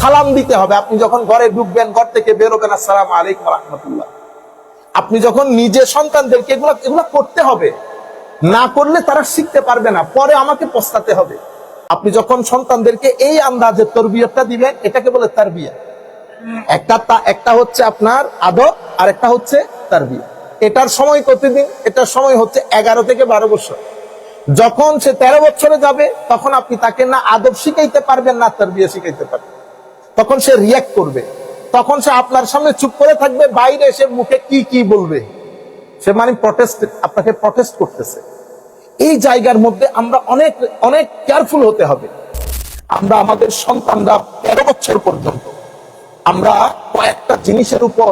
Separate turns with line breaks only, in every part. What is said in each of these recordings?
সালাম দিতে হবে। আপনি যখন ঘরে ঢুকবেন, ঘর থেকে বেরোবেন আসসালাম আলাইকুম রহমতুল্লাহ। আপনি যখন নিজে সন্তানদেরকে এগুলো এগুলো করতে হবে, না করলে তারা শিখতে পারবে না। পরে আমাকে পস্তাতে হবে। আপনি যখন সন্তানদেরকে এই আন্দাজে তরবিয়তটা দিবেন, এটাকে বলে তার তারবিয়া। একটা একটা হচ্ছে আপনার আদব আর একটা হচ্ছে তারবিয়া। এটার সময় কতদিন এটার সময় হচ্ছে এগারো থেকে বারো বছর। যখন সে তেরো বছরে যাবে, তখন আপনি তাকে না আদব শিখাইতে পারবেন, না তারবিয়া শিখাইতে পারবেন। তখন সে রিয়াক্ট করবে। তখন সে আপনার সামনে চুপ করে থাকবে, বাইরে এসে মুখে কি কি বলবে? সে মানে প্রটেস্ট আপনাকে প্রটেস্ট করতেছে। এই জায়গার মধ্যে আমরা অনেক অনেক কেয়ারফুল হতে হবে। আমরা আমাদের সন্তানরা তেরো বছর পর্যন্ত আমরা কয়েকটা জিনিসের উপর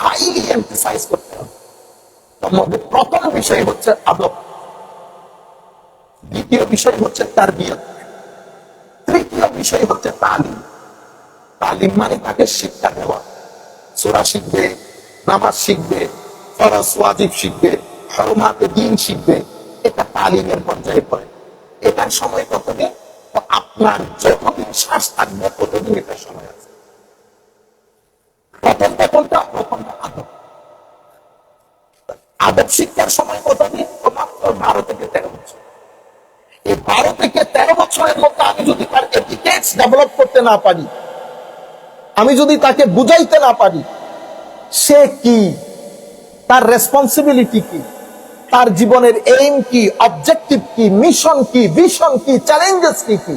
হাইলি এমফাসাইজ করতে হবে। তার মধ্যে প্রথম বিষয় হচ্ছে আদব। দ্বিতীয় বিষয় হচ্ছে তার বিয়ে তৃতীয় বিষয় হচ্ছে তালিম। তালিম মানে তাকে শিক্ষা দেওয়া। সোরা শিখবে, নামাজ শিখবে, ফরজ, ওয়াজিব শিখবে হরমাতে দিন শিখবে, এটা তালিমের পর্যায়ে পড়ে। এটার সময় কতদিন? আপনার যতদিন শ্বাস থাকবে, ততদিন এটার সময় আছে। প্রথমটা আদব। আদব শিক্ষার সময় কতদিন? মাত্র বারো থেকে তেরো বছর। এই বারো থেকে তেরো বছরের মধ্যে আমি যদি তার এটিকেটস ডেভেলপ করতে না পারি আমি যদি তাকে বুঝাইতে না পারি, সে কি? তার রেসপন্সিবিলিটি কি? তার জীবনের এইম কি? অবজেক্টিভ কি? মিশন কি? ভিশন কি? চ্যালেঞ্জেস কি কি?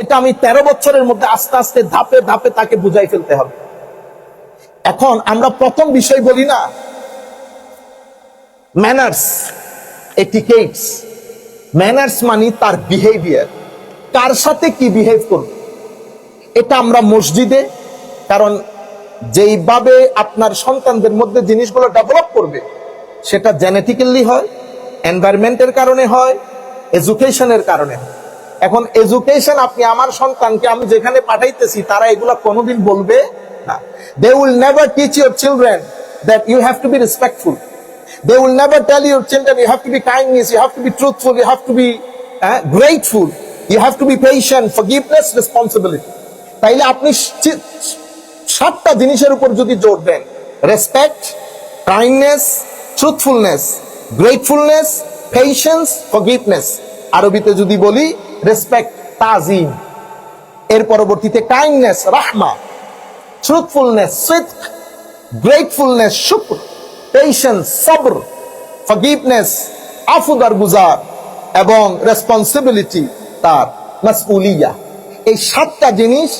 এটা আমি তেরো বছরের মধ্যে আস্তে আস্তে ধাপে ধাপে তাকে বুঝাই ফেলতে হবে। এখন আমরা প্রথম বিষয় বলি না ম্যানার্স এটিকেটস ম্যানার্স মানে তার বিহেভিয়ার কার সাথে কি বিহেভ করবে? এটা আমরা মসজিদে কারণ যেইভাবে আপনার সন্তানদের মধ্যে জিনিসগুলো ডেভেলপ করবে, সেটা জেনেটিক্যালি হয় এনভায়রনমেন্টের কারণে হয় এডুকেশনের কারণে এখন এডুকেশন আপনি আমার সন্তানকে আমি যেখানে পাঠাইতেছি, তারা এগুলো কোনোদিন বলবে না। They will never teach your children that you have to be respectful they will never tell your children, you have to be kindness, you have to be truthful, you have to be grateful grateful, you to be be for forgiveness responsibility তাইলে আপনি সাতটা জিনিসের উপর যদি জোর দেন respect kindness truthfulness gratefulness patience forgiveness আরবিতে যদি বলি রেসপেক্ট তাজিম। এর পরবর্তীতে কাইন্ডনেস রাহমা। ট্রুথফুলনেস সুইথ গ্রেটফুলনেস শুক্র। পেশেন্স সবর ফরগিভনেস আফুদার গুজার এবং রেসপন্সিবিলিটি তার মাসউলিয়া এই সাতটা জিনিস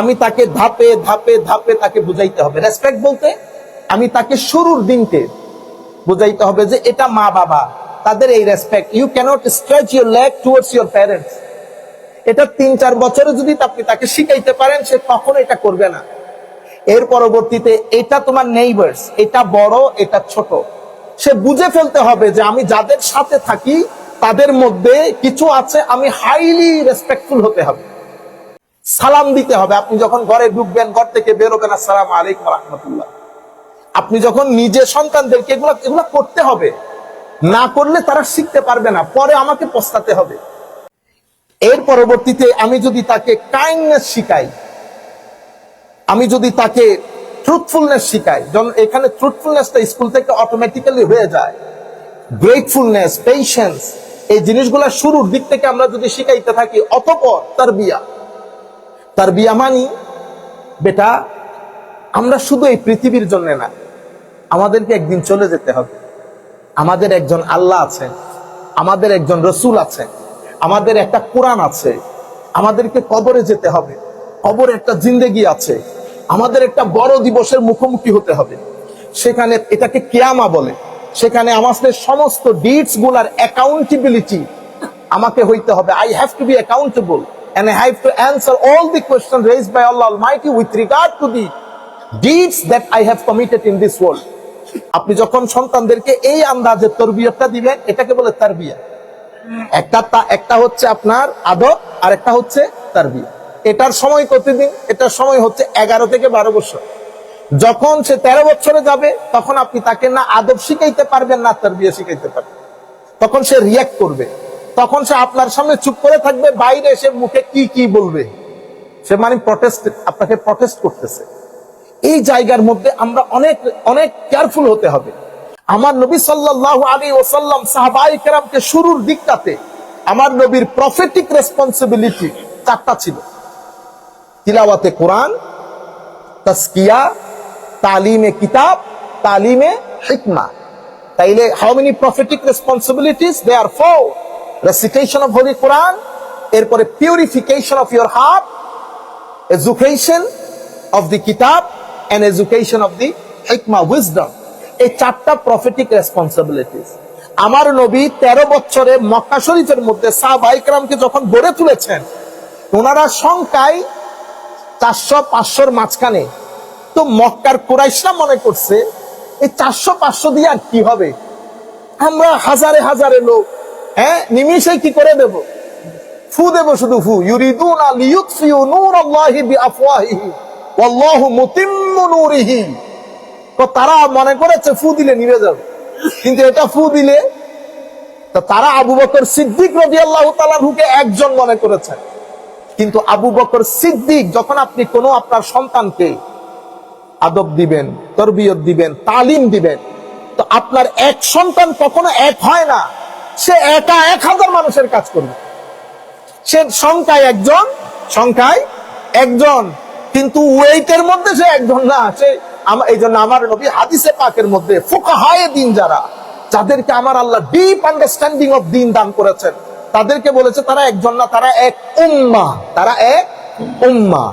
আমি তাকে ধাপে ধাপে ধাপে তাকে বুঝাইতে হবে। রেসপেক্ট বলতে আমি তাকে শুরুর দিনকে বুঝাইতে হবে যে এটা মা বাবা, তাদের এই respect you can't stretch your leg towards your parents এটা তিন, চার বছরে যদি আপনি তাকে শিখাইতে পারেন, সে কখনো এটা করবে না। এর পরবর্তীতে এটা তোমার নেইবার্স এটা বড়, এটা ছোট। সে বুঝে ফেলতে হবে যে আমি যাদের সাথে থাকি, তাদের মধ্যে কিছু আছে, আমি হাইলি রেসপেক্টফুল হতে হবে। সালাম দিতে হবে। আপনি যখন ঘরে ঢুকবেন, ঘর থেকে বেরোবেন আসসালাম আলাইকুম রহমতুল্লাহ। আপনি যখন নিজে সন্তানদেরকে এগুলো এগুলো করতে হবে, না করলে তারা শিখতে পারবে না। পরে আমাকে পস্তাতে হবে। এর পরবর্তীতে আমি যদি তাকে কাইন্ডনেস শিখাই, আমি যদি তাকে ট্রুথফুলনেস শিখাই, যখন এখানে ট্রুথফুলনেসটা স্কুল থেকে অটোমেটিক্যালি হয়ে যায় গ্রেটফুলনেস পেশেন্স এই জিনিসগুলো শুরুর দিক থেকে আমরা যদি শিখাইতে থাকি, অতপর তার বিয়া। তার বিয়া মানি? বেটা, আমরা শুধু এই পৃথিবীর জন্য না, আমাদেরকে একদিন চলে যেতে হবে। আমাদের একজন আল্লাহ আছেন আমাদের একজন রসুল আছেন আমাদের একটা কোরআন আছে, আমাদেরকে কবরে যেতে হবে, কবরে একটা জিন্দেগি আছে, আমাদের একটা বড় দিবসের মুখোমুখি হতে হবে। সেখানে এটাকে কেয়ামা বলে। সেখানে আমাদের সমস্ত ডিটসগুলার অ্যাকাউন্টেবিলিটি আমাকে হইতে হবে। I have to be accountable and I have to answer all the questions raised by Allah Almighty with regard to the deeds that I have committed in this world. আপনি যখন সন্তানদেরকে এই আন্দাজে তরবিয়তটা দিবেন, এটাকে বলে তারবিয়া। একটা তা- একটা হচ্ছে আপনার আদব, আর একটা হচ্ছে তারবিয়া। এটার সময় কতদিন? এটার সময় হচ্ছে এগারো থেকে বারো বছর। যখন সে তেরো বছরে যাবে, তখন আপনি তাকে না আদব শিখাইতে পারবেন, না তারবিয়া শিখাইতে পারবেন। তখন সে রিয়াক্ট করবে। তখন সে আপনার সামনে চুপ করে থাকবে, বাইরে এসে মুখে কি কি বলবে? সে মানে প্রটেস্ট আপনাকে প্রটেস্ট করতেছে। এই জায়গার মধ্যে আমরা অনেক অনেক কেয়ারফুল হতে হবে। আমার নবী সাল্লাল্লাহু আলাইহি ওয়াসাল্লাম সাহাবাই কেরামকে শুরুর দিকটাতে আমার নবীর প্রফেটিক রেসপন্সিবিলিটি চারটা ছিল। তিলাওয়াতে কোরআন তাসকিয়া তালিমে কিতাব, তালিমে হিকমা। তাইলে how many prophetic responsibilities they are four recitation of holy Quran এরপরে purification of your heart education of the কিতাব এন্ড এডুকেশন অফ দি হিকমা উইজডম এই চারটা প্রফেটিক রেসপন্সিবিলিটিস আমার নবী তেরো বছরে মক্কা শরীফের মধ্যে সাহাবাইকরামকে যখন গড়ে তুলেছেন, ওনারা সংখ্যায় চারশো পাঁচশোর মাঝখানে। তো মক্কার কোরাইশরা মনে করছে, এই চারশো পাঁচশো দিয়ে আর কি হবে? আমরা হাজারে হাজারে লোক হ্যাঁ নিমিষে কি করে দেব? ফু দেব শুধু ফু। ইউরিদুন লিয়ুতফিউ নূরাল্লাহি বিআফওয়াহিহি। ওয়াল্লাহু মুতিম্মু নূরিহি। তো তারা মনে করেছে ফু দিলে নিভে যাবে। কিন্তু এটা ফু দিলে তো তারা আবু বকর সিদ্দিক রাদিয়াল্লাহু তাআলাহুকে একজন মনে করেছেন কিন্তু আবু বকর সিদ্দিক যখন আপনি কোনো আপনার সন্তানকে আদব দিবেন, তরবিয়ত দিবেন, তালিম দিবেন, তো আপনার এক সন্তান কখনো এক হয় না। সে একা এক হাজার মানুষের কাজ করবে। সে সংখ্যায় একজন সংখ্যায় একজন। কিন্তু ওয়েটের মধ্যে সে একজন না, সে এই জন্য আমার নবী হাদিসে পাকের মধ্যে ফোকাহায়ে দিন যারা, যাদেরকে আমার আল্লাহ ডিপ আন্ডারস্ট্যান্ডিং অফ দিন দান করেছেন, তাদেরকে বলেছে তারা একজন না, তারা এক উম্মা, তারা এক উম্মা।